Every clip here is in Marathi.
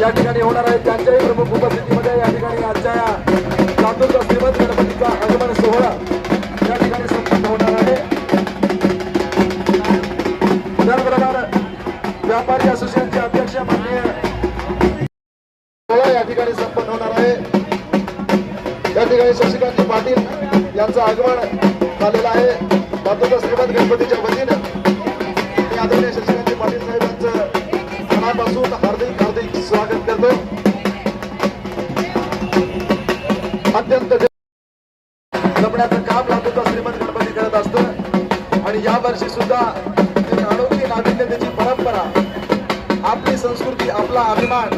या ठिकाणी होणार आहे त्यांच्याही प्रमुख उपस्थितीमध्ये या ठिकाणी आजच्या या लातूरचा श्रीमंत गणपतीचा आगमन सोहळा या ठिकाणी संपन्न होणार आहे. त्याचप्रमाणे व्यापारी असोसिएशनचे अध्यक्ष माननीय सोहळा या ठिकाणी संपन्न होणार आहे. या ठिकाणी शशिकांत पाटील यांचं आगमन झालेलं आहे. लातूरचा श्रीमंत गणपतीच्या मनापासून हार्दिक हार्दिक स्वागत करतो. अत्यंत जपण्याचं काम लातूरचा श्रीमंत गणपती करत असत. आणि या वर्षी सुद्धा अनोखी नाविन्यतेची परंपरा आपली संस्कृती आपला अभिमान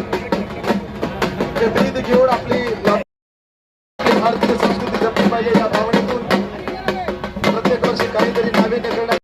हे घेऊन आपली भारतीय संस्कृती जपली पाहिजे या भावनेतून प्रत्येक वर्षी काहीतरी नाविन्य करण्यात